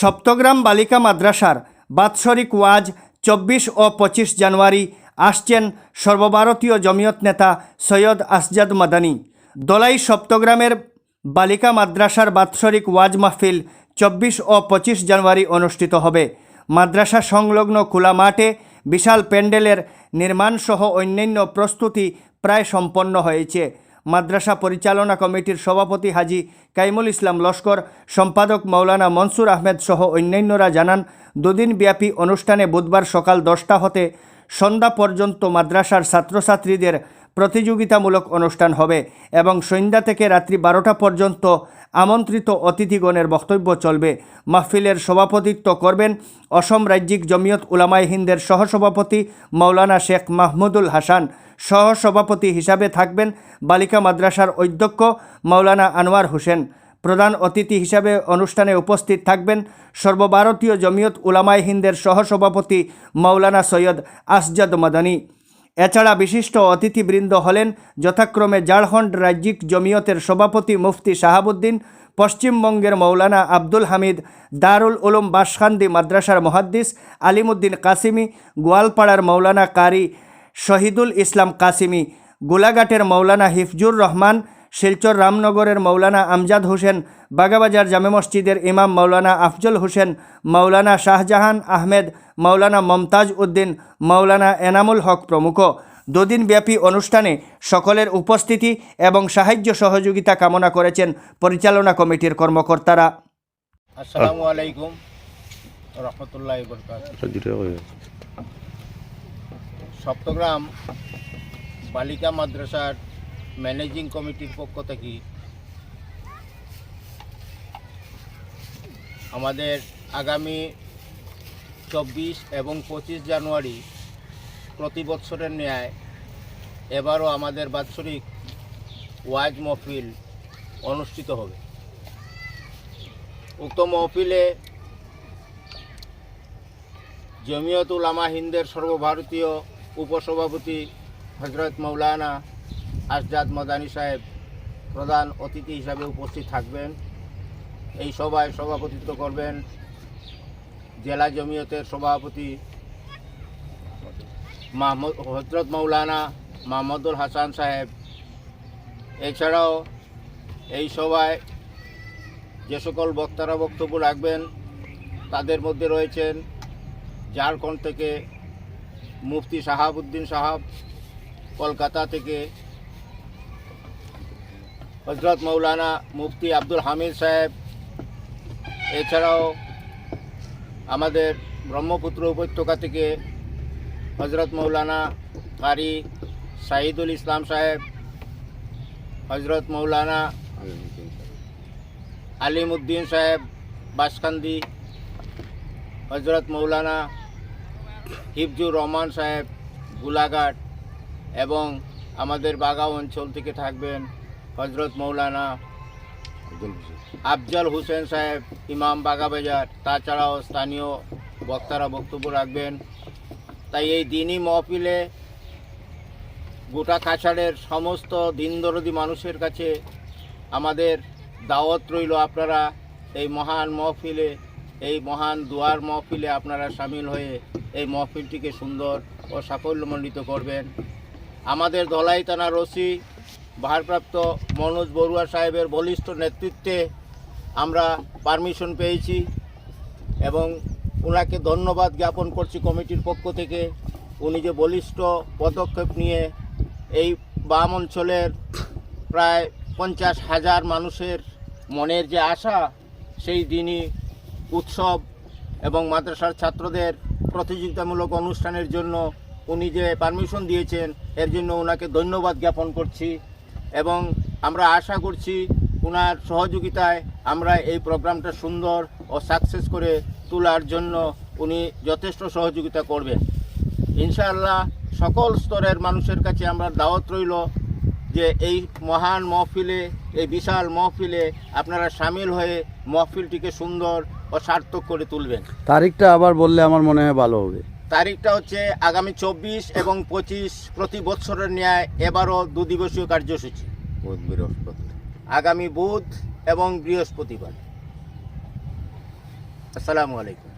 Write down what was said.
সপ্তগ্রাম বালিকা মাদ্রাসার বাৎসরিক ওয়াজ চব্বিশ ও পঁচিশ জানুয়ারি আসছেন সর্বভারতীয় জমিয়ত নেতা সৈয়দ আসজাদ মাদানী। দলাই সপ্তগ্রামের বালিকা মাদ্রাসার বাৎসরিক ওয়াজ মাহফিল চব্বিশ ও পঁচিশ জানুয়ারি অনুষ্ঠিত হবে। মাদ্রাসা সংলগ্ন খোলা মাঠে বিশাল প্যান্ডেলের নির্মাণসহ অন্যান্য প্রস্তুতি প্রায় সম্পন্ন হয়েছে। মাদ্রাসা পরিচালনা কমিটির সভাপতি হাজি কাইমুল ইসলাম লস্কর, সম্পাদক মৌলানা মনসুর আহমেদ সহ অন্যান্যরা জানান দুদিনব্যাপী অনুষ্ঠানে বুধবার সকাল দশটা হতে সন্ধ্যা পর্যন্ত মাদ্রাসার ছাত্রছাত্রীদের প্রতিযোগিতামূলক অনুষ্ঠান হবে এবং সন্ধ্যা থেকে রাত্রি বারোটা পর্যন্ত আমন্ত্রিত অতিথিগণের বক্তব্য চলবে। মাহফিলের সভাপতিত্ব করবেন অসম রাজ্যিক জমিয়ত উলামায়ে হিন্দের সহসভাপতি মৌলানা শেখ মাহমুদুল হাসান। সহসভাপতি হিসাবে থাকবেন বালিকা মাদ্রাসার অধ্যক্ষ মৌলানা আনোয়ার হোসেন। প্রধান অতিথি হিসাবে অনুষ্ঠানে উপস্থিত থাকবেন সর্বভারতীয় জমিয়ত উলামায়ে হিন্দের সহসভাপতি মৌলানা সৈয়দ আসজাদ মাদানী। এছাড়া বিশিষ্ট অতিথিবৃন্দ হলেন যথাক্রমে ঝাড়খণ্ড রাজ্যিক জমিয়তের সভাপতি মুফতি শাহাবুদ্দিন, পশ্চিমবঙ্গের মৌলানা আব্দুল হামিদ, দারুল উলুম বাসখান্দি মাদ্রাসার মহাদ্দিস আলিমুদ্দিন কাসিমি, গোয়ালপাড়ার মৌলানা কারি শহীদুল ইসলাম কাসিমি গোলাঘাটের মৌলানা হিফজুর রহমান শিলচর রামনগরের মৌলানা আমজাদ হোসেন বাগাবাজার জামে মসজিদের ইমাম মৌলানা আফজল হোসেন মৌলানা শাহজাহান আহমেদ মৌলানা মমতাজ উদ্দিন মৌলানা এনামুল হক প্রমুখ। দুদিনব্যাপী অনুষ্ঠানে সকলের উপস্থিতি এবং সাহায্য সহযোগিতা কামনা করেছেন পরিচালনা কমিটির কর্মকর্তারা। আসসালামু আলাইকুম রহমতুল্লাহ সপ্তগ্রাম বালিকা মাদ্রাসার ম্যানেজিং কমিটির পক্ষ থেকে আমাদের আগামী চব্বিশ এবং পঁচিশ জানুয়ারি প্রতি বছরের ন্যায় এবারও আমাদের বাৎসরিক ওয়াজ মহফিল অনুষ্ঠিত হবে। উক্ত মহফিলে জমিয়ত উলামা হিন্দের সর্বভারতীয় উপসভাপতি হজরত মৌলানা আসজাদ মদানী সাহেব প্রধান অতিথি হিসাবে উপস্থিত থাকবেন। এই সভায় সভাপতিত্ব করবেন জেলা জমিয়তের সভাপতি মাহমুদ, হজরত মৌলানা মাহমুদুল হাসান সাহেব। এছাড়াও এই সভায় যে সকল বক্তারা বক্তব্য রাখবেন, তাদের মধ্যে রয়েছেন ঝাড়খণ্ড থেকে মুফতি শাহাবুদ্দিন সাহাব কলকাতা থেকে হজরত মৌলানা মুফতি আব্দুল হামিদ সাহেব, এছাড়াও আমাদের ব্রহ্মপুত্র উপত্যকা থেকে হজরত মৌলানা কারি শাহিদুল ইসলাম সাহেব, হজরত মৌলানা আলিমুদ্দিন সাহেব বাসকান্দি, হজরত মৌলানা হিফজুর রহমান সাহেব, গোলাঘাট এবং আমাদের বাগা অঞ্চল থেকে থাকবেন হজরত মৌলানা আফজল হোসেন সাহেব ইমাম বাগাবাজার তাছাড়াও স্থানীয় বক্তারা বক্তব্য রাখবেন। তাই এই দিনই মহফিলে গোটা কাছাড়ের সমস্ত দিনদরদি মানুষের কাছে আমাদের দাওয়াত রইল। আপনারা এই মহান মহফিলে এই মহান দুয়ার মহফিলে আপনারা সামিল হয়ে এই মহফিলটিকে সুন্দর ও সাফল্যমণ্ডিত করবেন। আমাদের ধলাই থানার ভারপ্রাপ্ত মনোজ বড়ুয়া সাহেবের বলিষ্ঠ নেতৃত্বে আমরা পারমিশন পেয়েছি এবং ওনাকে ধন্যবাদ জ্ঞাপন করছি কমিটির পক্ষ থেকে। উনি যে বলিষ্ঠ পদক্ষেপ নিয়ে এই বাম অঞ্চলের প্রায় পঞ্চাশ হাজার মানুষের মনের যে আশা, সেই দিনই উৎসব এবং মাদ্রাসার ছাত্রদের প্রতিযোগিতামূলক অনুষ্ঠানের জন্য উনি যে পারমিশন দিয়েছেন, এর জন্য ওনাকে ধন্যবাদ জ্ঞাপন করছি এবং আমরা আশা করছি ওনার সহযোগিতায় আমরা এই প্রোগ্রামটা সুন্দর ও সাকসেস করে তোলার জন্য উনি যথেষ্ট সহযোগিতা করবেন। ইনশাআল্লাহ সকল স্তরের মানুষের কাছে আমরা দাওয়াত রইল যে এই মহান মহফিলে, এই বিশাল মহফিলে আপনারা সামিল হয়ে মহফিলটিকে সুন্দর ও সার্থক করে তুলবেন। তারিখটা আবার বললে আমার মনে হয় ভালো হবে। তারিখটা হচ্ছে আগামী চব্বিশ এবং পঁচিশ প্রতি বৎসরের ন্যায় এবারও দুদিবসীয় কার্যসূচি। আগামী বুধ এবং বৃহস্পতিবার। আসসালামু আলাইকুম।